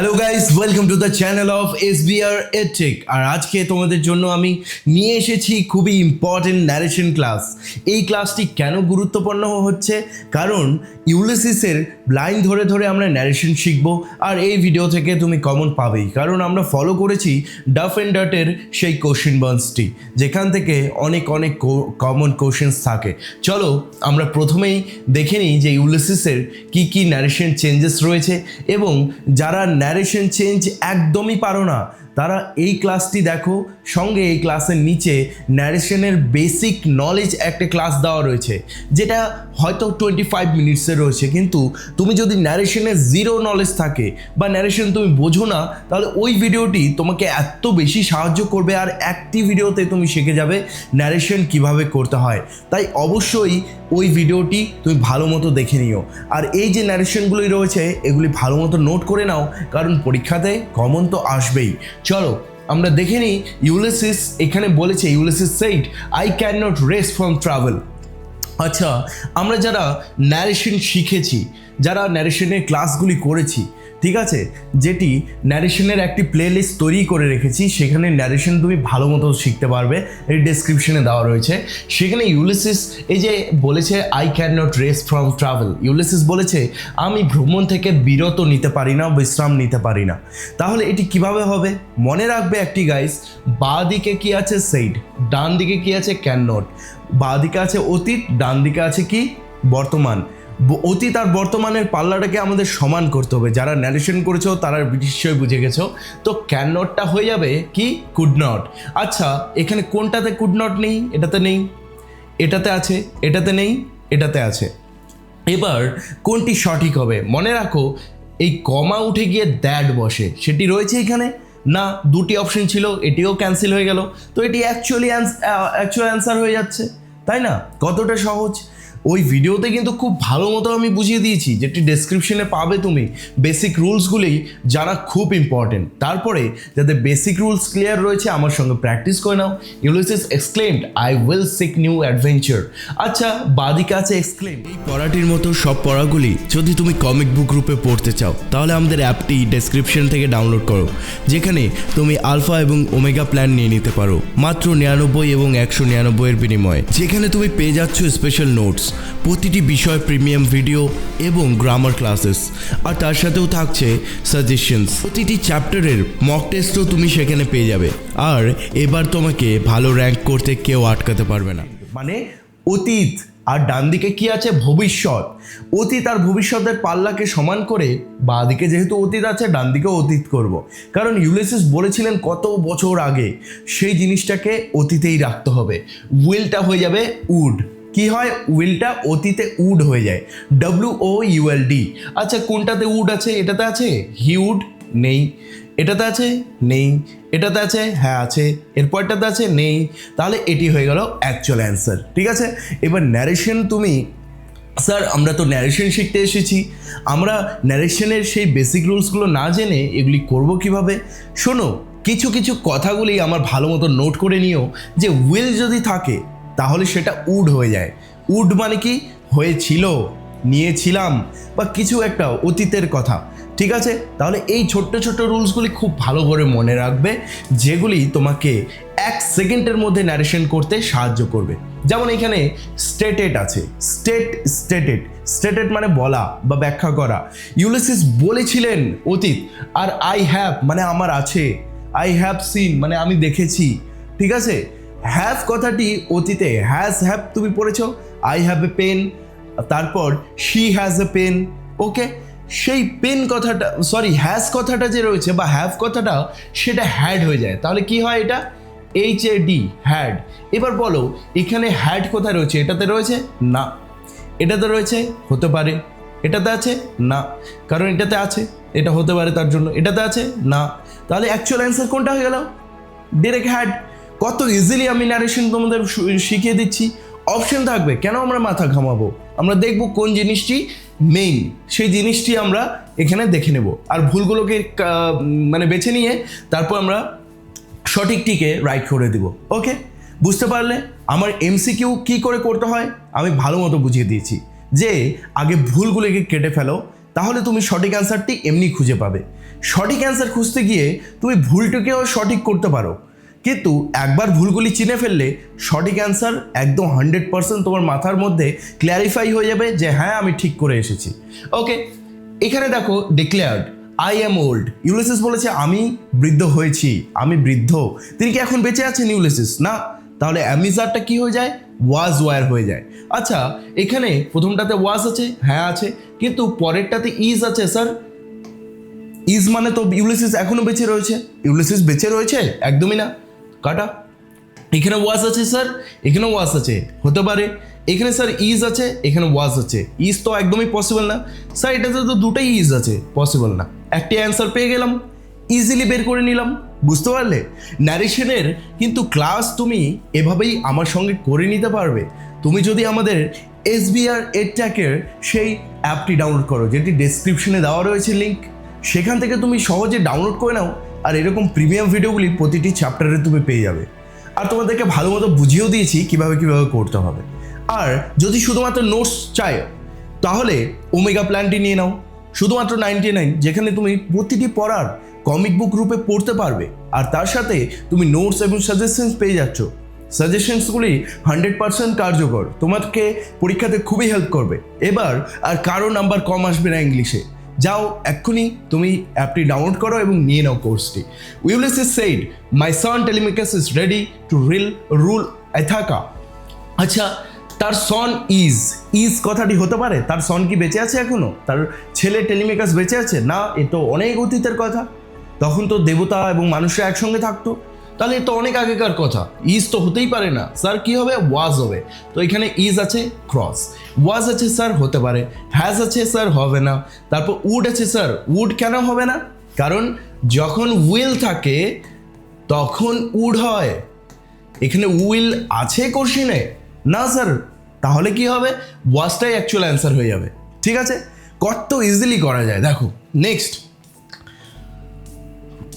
Hello guys welcome to the channel of S BR এটেক আর আজকে তোমাদের জন্য আমি নিয়ে এসেছি খুবই ইম্পর্টেন্ট ন্যারেশন ক্লাস এই ক্লাসটি কেন গুরুত্বপূর্ণ হচ্ছে? কারণ ইউলিসিসের লাইন ধরে ধরে আমরা ন্যারেশন শিখব, আর এই ভিডিও থেকে তুমি কমন পাবেই। কারণ আমরা ফলো করেছি ডাফ অ্যান্ড ডাটের সেই কোশ্চেন বান্সটি যেখান থেকে অনেক অনেক কমন কোশ্চেন্স থাকে। চলো, আমরা প্রথমেই দেখে নিই যে ইউলিসিসের কী কী ন্যারেশন চেঞ্জেস রয়েছে, এবং যারা ন্যারেশন চেঞ্জ একদমই পারো না তারা এই ক্লাসটি দেখো, সঙ্গে এই ক্লাসের নিচে ন্যারেশনের বেসিক নলেজ একটা ক্লাস দেওয়া রয়েছে, যেটা হয়তো টোয়েন্টি ফাইভ মিনিটসের রয়েছে, কিন্তু তুমি যদি ন্যারেশনের জিরো নলেজ থাকে বা ন্যারেশন তুমি বোঝো না, তাহলে ওই ভিডিওটি তোমাকে এত বেশি সাহায্য করবে আর একটি ভিডিওতে তুমি শিখে যাবে ন্যারেশন কীভাবে করতে হয়। তাই অবশ্যই ওই ভিডিওটি তুমি ভালো মতো দেখে নিও। আর এই যে ন্যারেশনগুলি রয়েছে, এগুলি ভালো মতো নোট করে নাও, কারণ পরীক্ষাতে কমন তো আসবেই। চলো, আমরা দেখে নিই ইউলেসিস এখানে বলেছে Ulysses said I can not rest from travel আচ্ছা আমরা যারা ন্যারেশন শিখেছি, যারা ন্যারেশনের ক্লাসগুলি করেছি ঠিক আছে? যেটি ন্যারেশনের একটি প্লেলিস্ট তৈরি করে রেখেছি, সেখানে ন্যারেশন তুমি ভালো মতো শিখতে পারবে। এই ডেসক্রিপশনে দেওয়া রয়েছে। সেখানে ইউলিসিস এই যে বলেছে I can not rest from travel Ulysses বলেছে, আমি ভ্রমণ থেকে বিরত নিতে পারি না, বিশ্রাম নিতে পারি না। তাহলে এটি কীভাবে হবে? মনে রাখবে একটি গাইস বাঁ দিকে কি আছে? সেইড ডান দিকে কি আছে? ক্যান নট বাঁ দিকে আছে অতীত, ডান দিকে আছে কি? বর্তমান। অতীত আর বর্তমানের পাল্লাটাকে আমাদের সমান করতে হবে। যারা ন্যারেশন করেছ, তারা নিশ্চয়ই বুঝে গেছো। তো ক্যান নটটা হয়ে যাবে কি? কুড নট আচ্ছা এখানে কোনটাতে কুড নট নেই? এটাতে নেই। এটাতে আছে, এটাতে নেই, এটাতে আছে। এবার কোনটি সঠিক হবে? মনে রাখো, এই কমা উঠে গিয়ে দ্যাট বসে। সেটি রয়েছে এখানে? না, দুটি অপশন ছিল, এটিও ক্যান্সেল হয়ে গেল। তো এটি অ্যাকচুয়ালি অ্যাকচুয়াল অ্যান্সার হয়ে যাচ্ছে। তাই না? কতটা সহজ? ওই ভিডিওতে কিন্তু খুব ভালো মতো আমি বুঝিয়ে দিয়েছি যেটি ডেসক্রিপশনে পাবে তুমি বেসিক রুলসগুলি জানা খুব ইম্পর্টেন্ট তারপরে যাতে বেসিক রুলস ক্লিয়ার রয়েছে, আমার সঙ্গে প্র্যাকটিস করে নাও। Ulysses exclaimed I will seek new adventure আচ্ছা বাদিকে আছে এক্সক্লেম এই পড়াটির মতো সব পড়াগুলি যদি তুমি কমিক বুক গ্রুপে পড়তে চাও, তাহলে আমাদের অ্যাপটি ডেসক্রিপশন থেকে ডাউনলোড করো, যেখানে তুমি আলফা এবং ওমেগা প্ল্যান নিয়ে নিতে পারো, মাত্র নিরানব্বই এবং একশো নিরানব্বইয়ের বিনিময়ে। যেখানে তুমি পেয়ে যাচ্ছ স্পেশাল নোটস প্রতিটি বিষয় প্রিমিয়াম ভিডিও এবং গ্রামার ক্লাসেস। আর তার সাথেও থাকছে সাজেশনস। প্রতিটি চ্যাপ্টারের মক টেস্টও তুমি সেখানে পেয়ে যাবে। আর এবার তোমাকে ভালো র্যাঙ্ক করতে কেউ আটকাতে পারবে না। মানে অতীত আর ডান দিকে কি আছে? ভবিষ্যৎ। অতীত আর ভবিষ্যতের পাল্লাকে সমান করে বাঁ দিকে যেহেতু অতীত আছে, ডান দিকেও অতীত করব। কারণ ইউলেসিস বলেছিলেন কত বছর আগে, সেই জিনিসটাকে অতীতেই রাখতে হবে। উইলটা হয়ে যাবে উড। কি হয়? উইলটা অতীতে উড হয়ে যায়। ডব্লিউ ও ইউএল ডি আচ্ছা কোনটাতে উড আছে? এটাতে আছে? হিউড নেই। এটাতে আছে? নেই। এটাতে আছে? হ্যাঁ আছে। এরপরটাতে আছে? নেই। তাহলে এটি হয়ে গেল অ্যাকচুয়াল অ্যান্সার ঠিক আছে? এবার ন্যারেশন তুমি স্যার আমরা তো ন্যারেশন শিখতে এসেছি। আমরা ন্যারেশনের সেই বেসিক রুলসগুলো না জেনে এগুলি করব কীভাবে? শোনো, কিছু কিছু কথাগুলি আমার ভালো মতো নোট করে নিও যে উইল যদি থাকে তাহলে সেটা উড হয়ে যায়। উড মানে কি? হয়েছিল, নিয়েছিলাম বা কিছু একটা অতীতের কথা। ঠিক আছে? তাহলে এই ছোট্ট ছোট্ট রুলসগুলি খুব ভালো করে মনে রাখবে, যেগুলি তোমাকে এক সেকেন্ডের মধ্যে ন্যারেশন করতে সাহায্য করবে। যেমন এখানে স্টেটেড আছে। স্টেট স্টেটেড স্টেটেড মানে বলা বা ব্যাখ্যা করা। ইউলিসিস বলেছিলেন অতীত, আর আই হ্যাভ মানে আমার আছে। আই হ্যাভ সিন মানে আমি দেখেছি। ঠিক আছে? হ্যাভ কথাটি অতীতে হ্যাজ হ্যাভ তুমি পড়েছো আই হ্যাভ এ পেন তারপর she has a pen okay সেই পেন কথাটা সরি হ্যাজ কথাটা যে রয়েছে বা হ্যাভ কথাটা, সেটা হ্যাড হয়ে যায়। তাহলে কি হয় এটা? এইচ এ ডি হ্যাড এবার বলো, এখানে হ্যাড কোথায় রয়েছে? এটাতে রয়েছে? না। এটাতে রয়েছে? হতে পারে। এটাতে আছে? না। কারণ এটাতে আছে। এটা হতে পারে তার জন্য। এটাতে আছে? না। তাহলে অ্যাকচুয়াল অ্যান্সার কোনটা হয়ে গেল? ডিরেক্ট হ্যাড কত ইজিলি আমি ন্যারেশন তোমাদের শিখিয়ে দিচ্ছি। অপশন থাকবে, কেন আমরা মাথা ঘামাবো? আমরা দেখব কোন জিনিসটি মেইন সেই জিনিসটি আমরা এখানে দেখে নেব। আর ভুলগুলোকে মানে বেছে নিয়ে তারপর আমরা সঠিকটিকে রাইট করে দিব ওকে বুঝতে পারলে আমার এমসিকিউ কী করে করতে হয়? আমি ভালো মতো বুঝিয়ে দিয়েছি। যে আগে ভুলগুলোকে কেটে ফেলো, তাহলে তুমি সঠিক অ্যান্সারটি এমনি খুঁজে পাবে। সঠিক অ্যান্সার খুঁজতে গিয়ে তুমি ভুলটাকেও সঠিক করতে পারো। কিন্তু একবার ভুলগুলি চিনে ফেললে সঠিক অ্যান্সার একদম হান্ড্রেড পার্সেন্ট তোমার মাথার মধ্যে ক্ল্যারিফাই হয়ে যাবে যে হ্যাঁ আমি ঠিক করে এসেছি। ওকে এখানে দেখো declared I am old Ulysses বলেছে, আমি বৃদ্ধ হয়েছি, আমি বৃদ্ধ। তিনি কি এখন বেঁচে আছেন ইউলিসিস না। তাহলে অ্যামিজারটা কি হয়ে যায়? ওয়াজ ওয়ার হয়ে যায়। আচ্ছা এখানে প্রথমটাতে ওয়াজ আছে হ্যাঁ আছে, কিন্তু পরেরটাতে ইজ আছে স্যার ইজ মানে তো ইউলিসিস এখনও বেঁচে রয়েছে। ইউলিসিস বেঁচে রয়েছে? একদমই না। কাটা? এখানে ওয়াজ আছে স্যার এখানে ওয়াজ আছে। হতে পারে। এখানে স্যার ইজ আছে, এখানে ওয়াজ আছে। ইজ তো একদমই পসিবল না। স্যার এটাতে তো দুটোই ইজ আছে। পসিবল না। একটি অ্যান্সার পেয়ে গেলাম। ইজিলি বের করে নিলাম। বুঝতে পারলে? ন্যারেশনের কিন্তু ক্লাস তুমি এভাবেই আমার সঙ্গে করে নিতে পারবে। তুমি যদি আমাদের এস এসবিআর এডট্যাকের সেই অ্যাপটি ডাউনলোড করো, যেটি ডেসক্রিপশনে দেওয়া রয়েছে লিঙ্ক সেখান থেকে তুমি সহজে ডাউনলোড করে নাও। আর এরকম প্রিমিয়াম ভিডিওগুলি প্রতিটি চ্যাপ্টারে তুমি পেয়ে যাবে। আর তোমাদেরকে ভালো মতো বুঝিয়েও দিয়েছি কীভাবে কীভাবে করতে হবে। আর যদি শুধুমাত্র নোটস চাই তাহলে ওমেগা প্ল্যানটি নিয়ে নাও। শুধুমাত্র নাইনটি নাইন যেখানে তুমি প্রতিটি পড়ার কমিক বুক রূপে পড়তে পারবে। আর তার সাথে তুমি নোটস এবং সাজেশনস পেয়ে যাচ্ছ। সাজেশনসগুলি হান্ড্রেড পার্সেন্ট কার্যকর। তোমাকে পরীক্ষাতে খুবই হেল্প করবে। এবার আর কারও নাম্বার কম আসবে না ইংলিশে। যাও, এক্ষুনি তুমি অ্যাপটি ডাউনলোড করো এবং নিয়ে নাও কোর্সটি Ulysses is said my son Telemachus is ready to real rule Ithaca আচ্ছা তার সন ইজ ইজ কথাটি হতে পারে? তার সন কি বেঁচে আছে এখনও তার ছেলে টেলিমেকাস বেঁচে আছে? না, এ তো অনেক অতীতের কথা। তখন তো দেবতা এবং মানুষরা একসঙ্গে থাকতো। তাহলে তো অনেক আগেকার কথা। ইজ তো হতেই পারে না। স্যার কি হবে? ওয়াজ হবে। তো এখানে ইজ আছে ক্রস ওয়াজ আছে স্যার হতে পারে হ্যাজ আছে স্যার হবে না, তারপর উড আছে স্যার উড কেন হবে না? কারণ যখন উইল থাকে, তখন উড হয়। এখানে উইল আছে কোশ্চিনে না স্যার তাহলে কি হবে? ওয়াজটাই অ্যাকচুয়াল অ্যান্সার হয়ে যাবে। ঠিক আছে? কত ইজিলি করা যায়। দেখো নেক্সট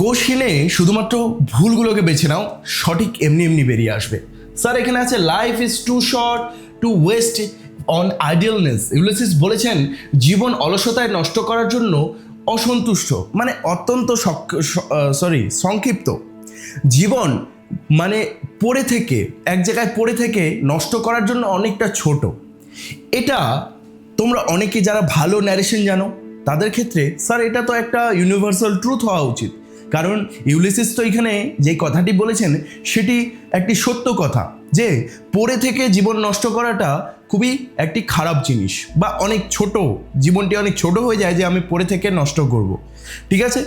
কোশ্চিনে শুধুমাত্র ভুলগুলোকে বেছে নাও, সঠিক এমনি এমনি বেরিয়ে আসবে। স্যার এখানে আছে life is too short to waste on idealness Ulysses বলেছেন জীবন অলসতায় নষ্ট করার জন্য অসন্তুষ্ট মানে অত্যন্ত সরি সংক্ষিপ্ত। জীবন মানে পড়ে থেকে, এক জায়গায় পড়ে থেকে নষ্ট করার জন্য অনেকটা ছোট। এটা তোমরা অনেকে যারা ভালো ন্যারেশন জানো, তাদের ক্ষেত্রে, স্যার, এটা তো একটা ইউনিভার্সাল ট্রুথ হওয়া উচিত। কারণ ইউলিসিস তো এখানে যে কথাটি বলেছেন, সেটি একটি সত্য কথা যে পড়ে থেকে জীবন নষ্ট করাটা খুবই একটি খারাপ জিনিস বা অনেক ছোট, জীবনটি অনেক ছোট হয়ে যায় যে আমি পড়ে থেকে নষ্ট করব। ঠিক আছে?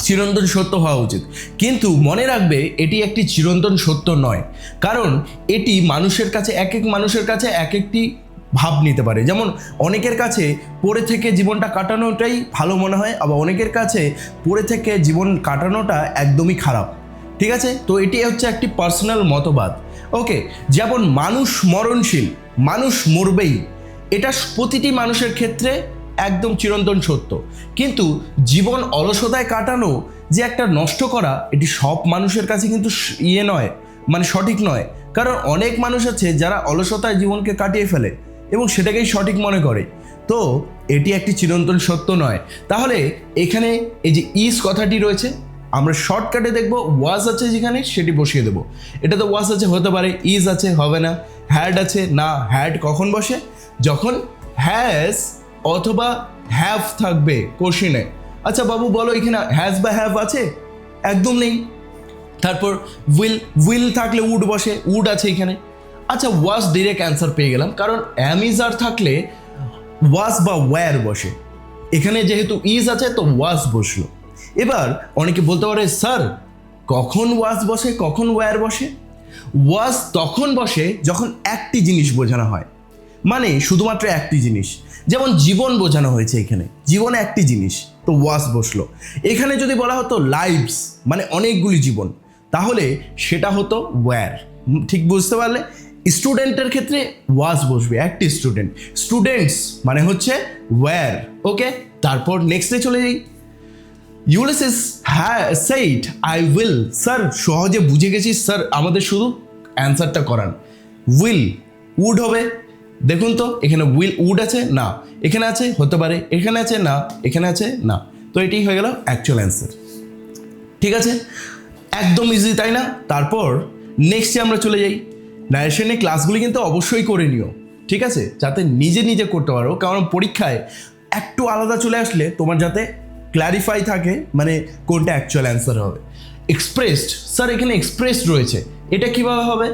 চিরন্তন সত্য হওয়া উচিত। কিন্তু মনে রাখবে, এটি একটি চিরন্তন সত্য নয়। কারণ এটি মানুষের কাছে, এক এক মানুষের কাছে এক একটি ভাব নিতে পারে। যেমন অনেকের কাছে পড়ে থেকে জীবনটা কাটানোটাই ভালো মনে হয়, আবার অনেকের কাছে পড়ে থেকে জীবন কাটানোটা একদমই খারাপ। ঠিক আছে? তো এটি হচ্ছে একটি পার্সোনাল মতবাদ। ওকে যেমন মানুষ মরণশীল মানুষ মরবেই। এটা প্রতিটি মানুষের ক্ষেত্রে একদম চিরন্তন সত্য। কিন্তু জীবন অলসতায় কাটানো যে একটা নষ্ট করা, এটি সব মানুষের কাছে কিন্তু ইয়ে নয় মানে সঠিক নয়। কারণ অনেক মানুষ আছে যারা অলসতায় জীবনকে কাটিয়ে ফেলে এবং সেটাকেই সঠিক মনে করে। তো এটি একটি চিরন্তন সত্য নয়। তাহলে এখানে এই যে ইস কথাটি রয়েছে আমরা শর্টকাটে দেখব ওয়াজ আছে যেখানে, সেটি বসিয়ে দেবো। এটা তো ওয়াজ আছে, হতে পারে ইজ আছে, হবে না। হ্যাড আছে, না হ্যাড কখন বসে? যখন হ্যাজ অথবা হ্যাভ থাকবে কোশ্চিনে আচ্ছা বাবু, বলো এখানে হ্যাজ বা হ্যাভ আছে? একদম নেই। তারপর উইল উইল থাকলে উড বসে উড আছে এখানে। আচ্ছা ওয়াজ ডিরেক্ট অ্যান্সার পেয়ে গেলাম, কারণ অ্যামিজার থাকলে ওয়াজ বা ওয়্যার বসে। এখানে যেহেতু ইজ আছে, তো ওয়াজ বসল। এবার অনেকে বলতে পারে, স্যার, কখন ওয়াজ বসে, কখন ওয়্যার বসে? ওয়াজ তখন বসে যখন একটি জিনিস বোঝানো হয়। মানে শুধুমাত্র একটি জিনিস। যেমন জীবন বোঝানো হয়েছে এখানে। জীবন একটি জিনিস, তো ওয়াজ বসল। এখানে যদি বলা হতো লাইভস মানে অনেকগুলি জীবন, তাহলে সেটা হতো ওয়্যার ঠিক বুঝতে পারলে? স্টুডেন্টের ক্ষেত্রে ওয়াজ বসবে, একটি স্টুডেন্ট স্টুডেন্টস মানে হচ্ছে ওয়্যার ওকে তারপর নেক্সটে চলে যাই। ইউলিসিস হ্যাঁ সেইট আই উইল স্যার সহজে বুঝে গেছি স্যার আমাদের শুধু অ্যান্সারটা করান উইল উড হবে। দেখুন তো, এখানে উইল উড আছে, না। এখানে আছে, হতে পারে। এখানে আছে, না। এখানে আছে, না। তো এটি হয়ে গেল অ্যাকচুয়াল অ্যান্সার ঠিক আছে? একদম ইজি তাই না? তারপর নেক্সটে আমরা চলে যাই। ন্যারেশনের ক্লাসগুলি কিন্তু অবশ্যই করে নিও। ঠিক আছে? যাতে নিজে নিজে করতে পারো। কারণ পরীক্ষায় একটু আলাদা চলে আসলে তোমার যাতে ক্ল্যারিফাই থাকে মানে কোনটা অ্যাকচুয়াল অ্যান্সার হবে। এক্সপ্রেসড স্যার এখানে এক্সপ্রেসড রয়েছে। এটা কীভাবে হবে?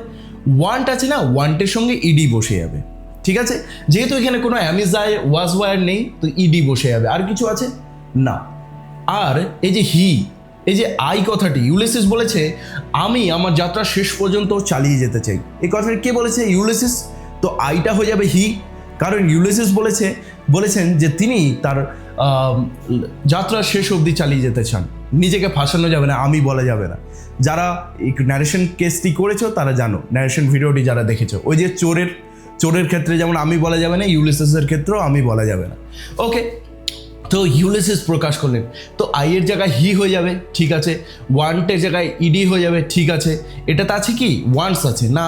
ওয়ান্ট আছে না ওয়ান্টের সঙ্গে ইডি বসে যাবে। ঠিক আছে? যেহেতু এখানে কোনো অ্যামিজাই ওয়াজ ওয়ার নেই, তো ইডি বসে যাবে। আর কিছু আছে? না। আর এই যে হি এই যে আই কথাটি ইউলিসিস বলেছে, আমি আমার যাত্রা শেষ পর্যন্ত চালিয়ে যেতে চাই। এই কথাটি কে বলেছে? ইউলিসিস তো আইটা হয়ে যাবে হি কারণ ইউলিসিস বলেছে, বলেছেন যে তিনি তার যাত্রা শেষ অবধি চালিয়ে যেতে চান। নিজেকে ফাঁসানো যাবে না, আমি বলা যাবে না। যারা ন্যারেশন কেসটি করেছ, তারা জানো। ন্যারেশন ভিডিওটি যারা দেখেছ, ওই যে চোরের চোরের ক্ষেত্রে যেমন আমি বলা যাবে না ইউলিসিসের ক্ষেত্রেও আমি বলা যাবে না। ওকে তো ইউলিসিস প্রকাশ করলেন। তো আইয়ের জায়গায় হি হয়ে যাবে, ঠিক আছে। ওয়ান্টের জায়গায় ইডি হয়ে যাবে, ঠিক আছে। এটাতে আছে কি? ওয়ান্টস আছে। না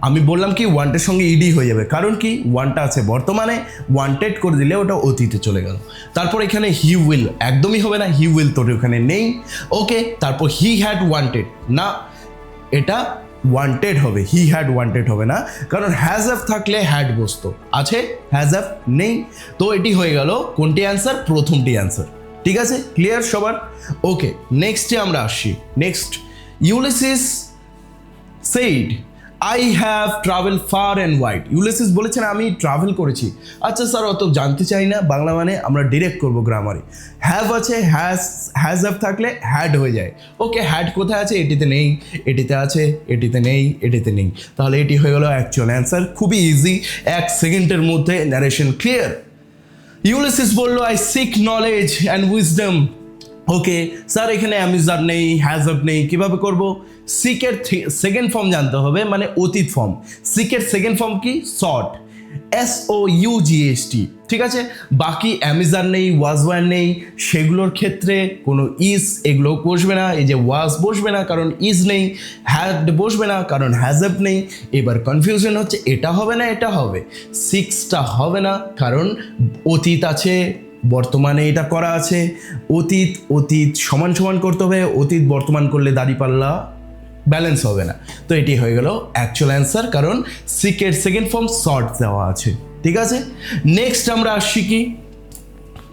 আমি বললাম কি ওয়ান্টের সঙ্গে ইডি হয়ে যাবে। কারণ কি ওয়ানটা আছে। বর্তমানে ওয়ান্টেড করে দিলে ওটা অতীতে চলে গেল। তারপর এখানে হি উইল একদমই হবে না। হি উইল তোর ওখানে নেই। ওকে তারপর হি হ্যাড ওয়ান্টেড না, এটা ওয়ান্টেড হবে। হি হ্যাড ওয়ান্টেড হবে না। কারণ হ্যাজ অ্যাপ থাকলে হ্যাড বসতো। আছে হ্যাজ অ্যাপ নেই। তো এটি হয়ে গেল কোনটি অ্যান্সার প্রথমটি অ্যান্সার ঠিক আছে? ক্লিয়ার সবার? ওকে নেক্সটে আমরা আসছি next Ulysses said I have travel far and wide Ulysses বলেছেন, আমি ট্রাভেল করেছি। আচ্ছা স্যার, অত জানতে চাই না। বাংলা মানে আমরা ডিরেক্ট করব গ্রামারে হ্যাভ আছে হ্যাজ হ্যাজ থাকলে হ্যাড হয়ে যায়। ওকে হ্যাড কোথায় আছে? এটিতে নেই। এটিতে আছে, এটিতে নেই এটিতে নেই। তাহলে এটি হয়ে গেল অ্যাকচুয়াল অ্যান্সার খুবই ইজি এক সেকেন্ডের মধ্যে ন্যারেশন ক্লিয়ার ইউলিসিস বলল I seek knowledge and wisdom okay sir এখানে অ্যামিজার নেই হ্যাজব নেই, কীভাবে করব? সিকের সেকেন্ড ফর্ম জানতে হবে মানে অতীত ফর্ম সিকের সেকেন্ড ফর্ম কি? Short S O U G S T ঠিক আছে? বাকি অ্যামিজার নেই ওয়াজ ওয়ার নেই, সেগুলোর ক্ষেত্রে কোনো ইজ এগুলো বসবে না। এই যে ওয়াজ বসবে না, কারণ ইজ নেই। হ্যাড বসবে না, কারণ হ্যাজব নেই। এবার কনফিউশন হচ্ছে, এটা হবে না, এটা হবে। সিক্সটা হবে না, কারণ অতীত আছে বর্তমানে এটা করা আছে। অতীত অতীত সমান সমান করতে হবে, অতীত বর্তমান করলে দাঁড়িপাল্লা ব্যালেন্স হবে না। তো এটি হয়ে গেল অ্যাকচুয়াল অ্যান্সার কারণ সিকের সেকেন্ড ফর্ম শর্ট দেওয়া আছে। ঠিক আছে? নেক্সট আমরা আসছি কি?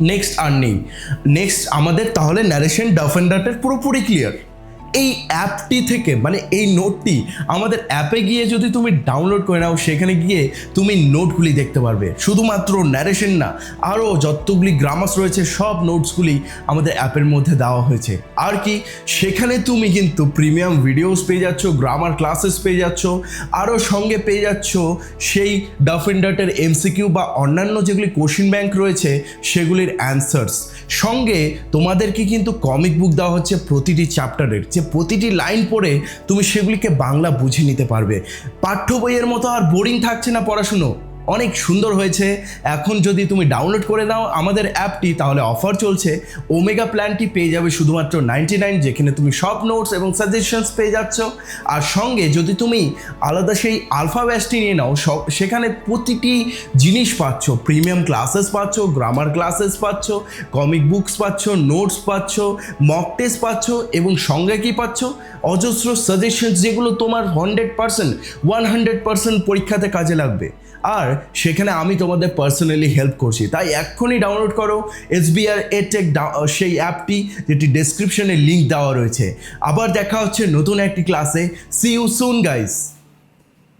নেক্সট আর নেই। নেক্সট আমাদের তাহলে ন্যারেশন ডাফেন্ডারটের পুরোপুরি ক্লিয়ার এই অ্যাপটি থেকে মানে এই নোটটি আমাদের অ্যাপে গিয়ে যদি তুমি ডাউনলোড করে নাও, সেখানে গিয়ে তুমি নোটগুলি দেখতে পারবে। শুধুমাত্র ন্যারেশন না, আরও যতগুলি গ্রামার্স রয়েছে, সব নোটসগুলি আমাদের অ্যাপের মধ্যে দেওয়া হয়েছে। আর কি, সেখানে তুমি কিন্তু প্রিমিয়াম ভিডিওস পেয়ে যাচ্ছ গ্রামার ক্লাসেস পেয়ে যাচ্ছ, আরও সঙ্গে পেয়ে যাচ্ছ সেই ডাফেন্ডার্টের এমসিকিউ বা অন্যান্য যেগুলি কোশ্চিন ব্যাংক রয়েছে, সেগুলির অ্যান্সার্স সঙ্গে তোমাদেরকে কিন্তু কমিক বুক দেওয়া হচ্ছে প্রতিটি চ্যাপ্টারের যে প্রতিটি লাইন পড়ে তুমি সেগুলিকে বাংলা বুঝে নিতে পারবে। পাঠ্য বইয়ের মতো আর বোরিং থাকছে না পড়াশুনো। অনেক সুন্দর হয়েছে। এখন যদি তুমি ডাউনলোড করে দাও আমাদের অ্যাপটি, তাহলে অফার চলছে। ওমেগা প্ল্যানটি পেয়ে যাবে শুধুমাত্র নাইনটি নাইন যেখানে তুমি সব নোটস এবং সাজেশনস পেয়ে যাচ্ছ। আর সঙ্গে যদি তুমি আলাদা সেই আলফা ব্যাচটি নিয়ে নাও সেখানে প্রতিটি জিনিস পাচ্ছ। প্রিমিয়াম ক্লাসেস পাচ্ছ গ্রামার ক্লাসেস পাচ্ছ কমিক বুকস পাচ্ছ নোটস পাচ্ছ মক টেস্ট পাচ্ছ এবং সঙ্গে কি পাচ্ছ? অজস্র সাজেশনস যেগুলো তোমার hundred percent one hundred percent পরীক্ষাতে কাজে লাগবে। আর সেখানে আমি তোমাদের পার্সোনালি হেল্প করছি। তাই এক্ষুনি ডাউনলোড করো এস এসবিআর এটেক সেই অ্যাপটি যেটি ডেসক্রিপশনে লিঙ্ক দেওয়া রয়েছে। আবার দেখা হচ্ছে নতুন একটি ক্লাসে সি ইউ সুন গাইস